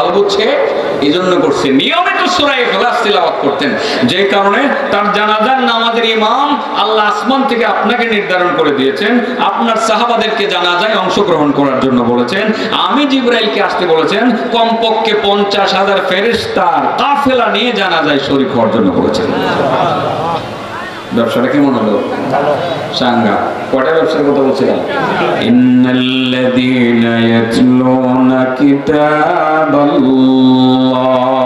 ভালো বুঝছে বলেছেন। আমি জিব্রাইলকে আসতে বলেছেন, কমপক্ষে পঞ্চাশ হাজার ফেরেশতার কাফেলা নিয়ে জানাজায় শরীক হওয়ার জন্য বলেছেন। ব্যবসাটা কেমন হলো? সাঙ্গা। إن الذين يتلون كتاب الله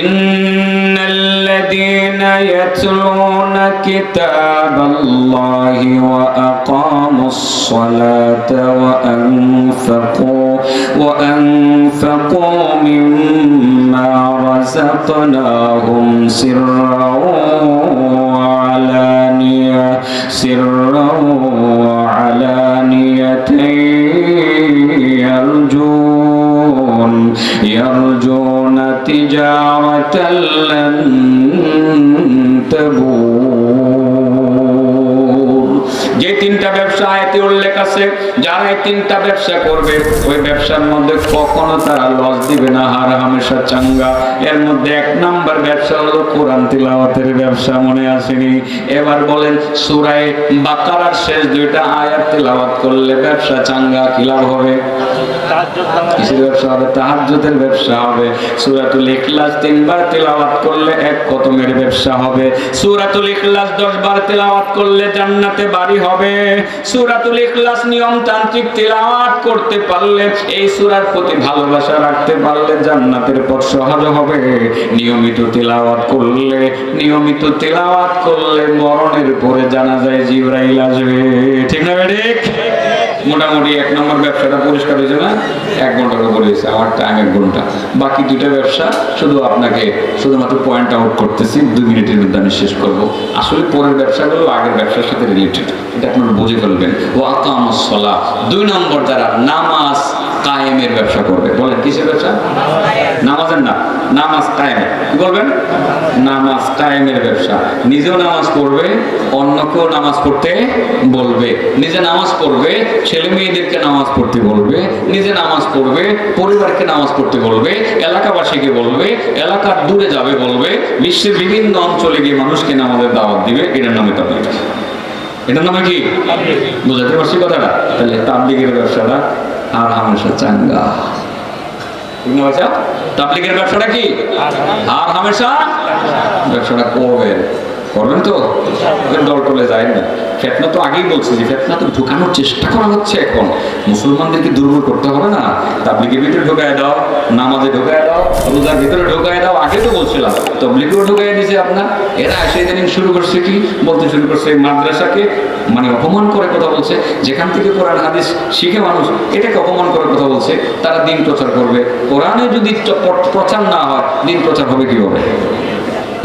إن الذين يتلون كتاب الله وأقاموا الصلاة وأنفقوا وأنفقوا مما رزقناهم سرا وعلانية سرا وعلانية. يرجون يرجون تجارة لن تبور. আয়তে উল্লেখ আছে যারা এই তিনটা ব্যবসা করবে ওই ব্যবসার মধ্যে কখনো তারা লস দিবে না হার হামেশা চাঙ্গা। এর মধ্যে এক নাম্বার ব্যবসা হলো কোরআন তিলাওয়াতের ব্যবসা মনে আসেনি? এবার বলেন সুরায় বাকারার শেষ দুইটা আয়াত তিলাওয়াত করলে ব্যবসা চাঙ্গা কি লাভ হবে? কিসের ব্যবসা হবে? তাহাজ্জুদের ব্যবসা হবে। সূরাতুল ইখলাস তিনবার তেলাওয়াত করলে এক কতমের ব্যবসা হবে। সূরাতুল ইখলাস 10 বার তেলাওয়াত করলে জান্নাতে বাড়ি হবে। সূরাতুল ইখলাস নিয়মতান্ত্রিক তেলাওয়াত করতে পারলে, এই সূরার প্রতি ভালোবাসা রাখতে পারলে জান্নাতের পথ সহজ হবে। নিয়মিত তেলাওয়াত করলে, নিয়মিত তেলাওয়াত করলে মরণের পরে জানা যায় জিবরাইল আসবে। ঠিক না ঠিক? মোটামুটি এক নম্বর ব্যবসাটা পরিষ্কার হয়েছে না? এক ঘণ্টার উপরে হয়েছে, আমার টাইম এক ঘণ্টা। বাকি দুইটা ব্যবসা, শুধু আপনাকে শুধুমাত্র পয়েন্ট আউট করতেছি, দুই মিনিটের মধ্যে আমি শেষ করব। আসলে পরের ব্যবসাগুলো আগের ব্যবসার সাথে রিলেটেড এটা আপনারা বুঝে ফেলবেন। ও আকামসলা দুই নম্বর যারা নামাজ কায়েমের ব্যবসা করবে, বলেন, কিসের ব্যবসা? নামাজের না। নামাজ কায়েম কি বলবেন নামাজ কায়েমের ব্যবসা। নিজেও নামাজ পড়বে অন্যকেও নামাজ পড়তে বলবে। নিজে নামাজ পড়বে, ছেলে মেয়েদেরকে নামাজ পড়তে বলবে। নিজে নামাজ পড়বে, পরিবারকে নামাজ পড়তে বলবে, এলাকাবাসীকে বলবে, এলাকার দূরে যাবে বলবে, বিশ্বের বিভিন্ন অঞ্চলে গিয়ে মানুষকে নামাজের দাওয়াত দিবে, এটার নামে তাবলিগ। এটার নামে কি? বুঝাতে পারছি কথাটা? তাহলে তাবলিগের ব্যবসাটা আর হামেশা চাঙ্গা। ঠিক না তাবলিগের ব্যবসাটা কি? আর হামেশা? ব্যবসাটা করবেন। করবেন তো দল টলে যায় না। ফেতনা তো আগেই বলছি যে ফেতনা তো ঢুকানোর চেষ্টা করা হচ্ছে এখন। মুসলমানদেরকে দুর্বল করতে হবে না। তাবলিগের ভিতরে ঢোকায় দাও, নামাজে ঢোকায় দাও, রোজার ভিতরে ঢোকায় দাও। আগে তো বলছিলাম, তবলিগেও ঢোকায় দিয়েছে আপনার। এরা এসে ইদানিং শুরু করছে কি? বলতে শুরু করছে মাদ্রাসাকে মানে অপমান করে কথা বলছে। যেখান থেকে কোরআন, হাদিস শিখে মানুষ এটাকে অপমান করে কথা বলছে। তারা দিন প্রচার করবে। কোরআনে যদি প্রচার না হয়, দিন প্রচার হবে কীভাবে?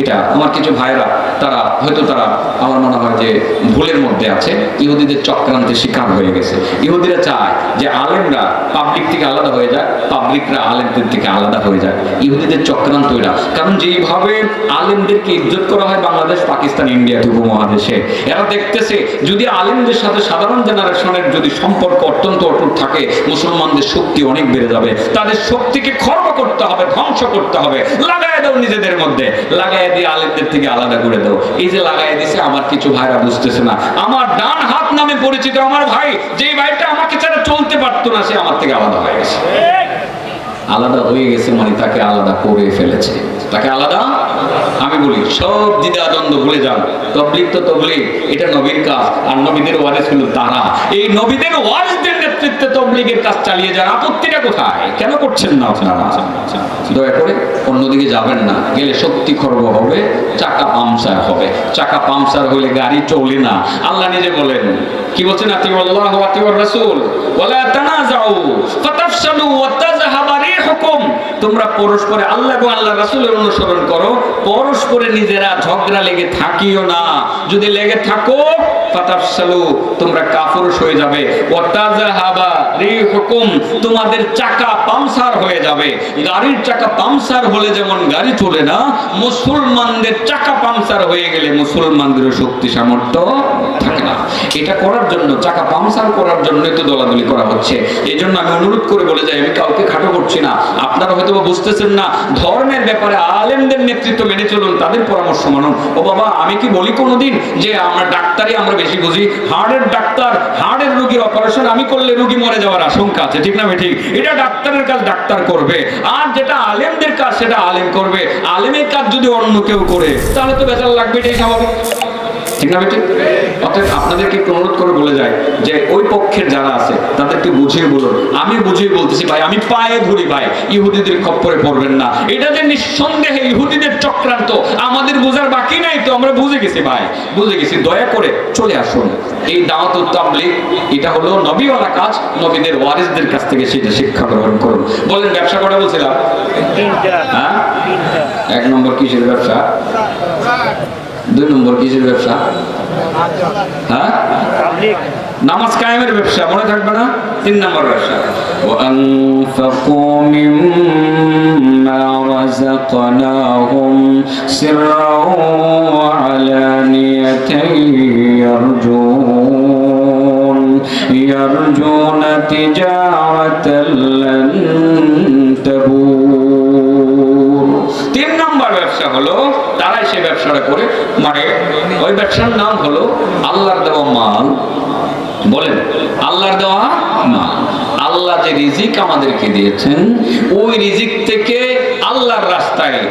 এটা, আমার কিছু ভাইরা তারা, হয়তো তারা আমার মনে হয় যে ভুলের মধ্যে আছে। ইহুদিদের চক্রান্তের শিকার হয়ে গেছে। ইহুদিরা চায় যে আলেমরা পাবলিক থেকে আলাদা হয়ে যায় পাবলিকরা আলেমদের থেকে আলাদা হয়ে যায় ইহুদিদের চক্রান্ত এরা। কারণ যেইভাবে আলেমদেরকে ইজ্জত করা হয় বাংলাদেশ, পাকিস্তান, ইন্ডিয়া উপমহাদেশে, এরা দেখতেছে যদি আলেমদের সাথে সাধারণ জেনারেশনের যদি সম্পর্ক অত্যন্ত অটুট থাকে, মুসলমানদের শক্তি অনেক বেড়ে যাবে। তাদের শক্তিকে খর্ব করতে হবে, ধ্বংস করতে হবে। লাগাই দাও নিজেদের মধ্যে। লাগাই দিয়ে আলেমদের থেকে আলাদা করে দাও। এই যে লাগাই দিছে, আমার কিছু ভাইরা বুঝতেছে না। আমার ডান হাত নামে পরিচিত, আমার ভাই যে ভাইটা আমাকে ছাড়া চলতে পারতো না, সে আমার থেকে আলাদা হয়ে গেছে। আলাদা হয়ে গেছে মানে তাকে আলাদা করে ফেলেছে। তাকে আলাদা? আমি বলি, সব দ্বিধা দ্বন্দ্ব ভুলে যান। তবলিগ তো তবলিগ, এটা নবীর কাজ, আর নবীদের ওয়ারিস হলো তারা। এই নবীদের ওয়ারিসদের নেতৃত্বে তবলিগের কাজ চালিয়ে যান, আপত্তিটা কোথায়? কেন করছেন না আপনারা? দয়া করে অন্যদিকে যাবেন না, গেলে শক্তি খর্ব হবে, চাকা পামসার হবে। চাকা পামসার হলে গাড়ি চলে না। আল্লাহ নিজে বলেন, কি বলছেন? আতি আল্লাহ আতি রাসূল, ওয়ালা তানাজাউ ফাতাফশালু ওয়া রিহুকুম তোমরা পরস্পরে আল্লাহ আল্লাহ রাসূলের অনুসরণ করো, পরস্পরে নিজেরা ঝগড়া লেগে থাকিও না। যদি লেগে থাকো তোমরা কাফুরুষ হয়ে যাবে। রিহুকুম তোমাদের চাকা পামসার হয়ে যাবে। গাড়ির চাকা পামসার হলে যেমন গাড়ি চলে না, মুসলমানদের চাকা পামসার হয়ে গেলে মুসলমানদের শক্তি সামর্থ্য থাকে না। এটা করার জন্য, চাকা পামসার করার জন্যই তো দলাদলি করা হচ্ছে। এই জন্য আমি অনুরোধ করে বলে যাই, আমি কাউকে খাটো করছি না। আপনারা হয়তো বুঝতেছেন না, ধর্মের ব্যাপারে আলেমদের নেতৃত্ব মেনে চলুন, তাদের পরামর্শ মানুন। ও বাবা, আমি কি বলি কোনোদিন যে আমরা ডাক্তারই আমরা বেশি বুঝি? হার্টের ডাক্তার হার্টের রোগীর অপারেশন আমি করলে রোগী মরে যাওয়ার আশঙ্কা আছে ঠিক না ঠিক এটা ডাক্তারের কাজ, ডাক্তার করবে। আর যেটা আলেমদের কাজ, সেটা আলেম করবে। আলেমের কাজ যদি অন্য কেউ করে, তাহলে তো বেচার লাগবে, এটাই স্বাভাবিক। ঠিক না বেটি অতএব আপনাদেরকে একটু অনুরোধ করে বলে যায় যে ওই পক্ষের যারা আছে তাদেরকে বুঝিয়ে বলুন। আমি বুঝিয়ে বলতেছি ভাই আমি পায়ে ধরি ভাই ইহুদিদের খপ্পরে পড়বেন না। এটা যে নিঃসন্দেহে ইহুদিদের চক্রান্ত আমাদের বোঝার বাকি নাই তো আমরা বুঝে গেছি ভাই বুঝে গেছি। দয়া করে চলে আসুন। এই দাওয়াত তাবলিগ এটা হলো নবীওয়ালা কাজ নবীদের ওয়ারিসদের কাছ থেকে সেটা শিক্ষা গ্রহণ করুন। বলেন ব্যবসা করা বলছিলাম? হ্যাঁ? এক নম্বর কিসের ব্যবসা? দুই নম্বর কিসের ব্যবসা হ্যাঁ পাবলিক নামাজ কায়েমের ব্যবসা মনে থাকবে না তিন নম্বর ব্যবসা وأنفقوا مما رزقناهم سرا وعلانية يرجون يرجون تجارة لن تبور তিন নম্বর ব্যবসা হলো, তারাই সে ব্যবসাটা করে। মানে ওই ব্যবসার নাম হলো আল্লাহর দেওয়া মাল। বলেন, আল্লাহর দেওয়া মাল। আল্লাহ যে রিজিক আমাদেরকে দিয়েছেন, ওই রিজিক থেকে আল্লাহর রাস্তায়